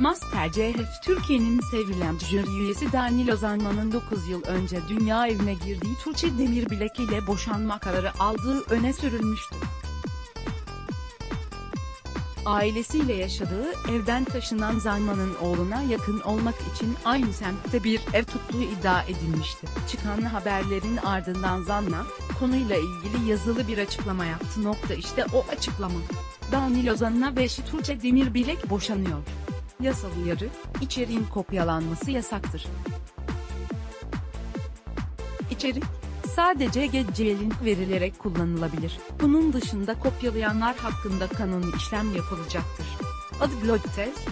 Master CHF Türkiye'nin sevilen jüri üyesi Danilo Zanman'ın 9 yıl önce dünya evine girdiği Tuğçe Demirbilek ile boşanma kararı aldığı öne sürülmüştü. Ailesiyle yaşadığı evden taşınan Zanman'ın oğluna yakın olmak için aynı semtte bir ev tuttuğu iddia edilmişti. Çıkan haberlerin ardından Zanna, konuyla ilgili yazılı bir açıklama yaptı. Nokta işte o açıklama. Danilo Zanna ve eşi Tuğçe Demirbilek boşanıyor. Yasal uyarı, içeriğin kopyalanması yasaktır. İçerik, sadece GC link verilerek kullanılabilir. Bunun dışında kopyalayanlar hakkında kanuni işlem yapılacaktır. Adı Blog Test,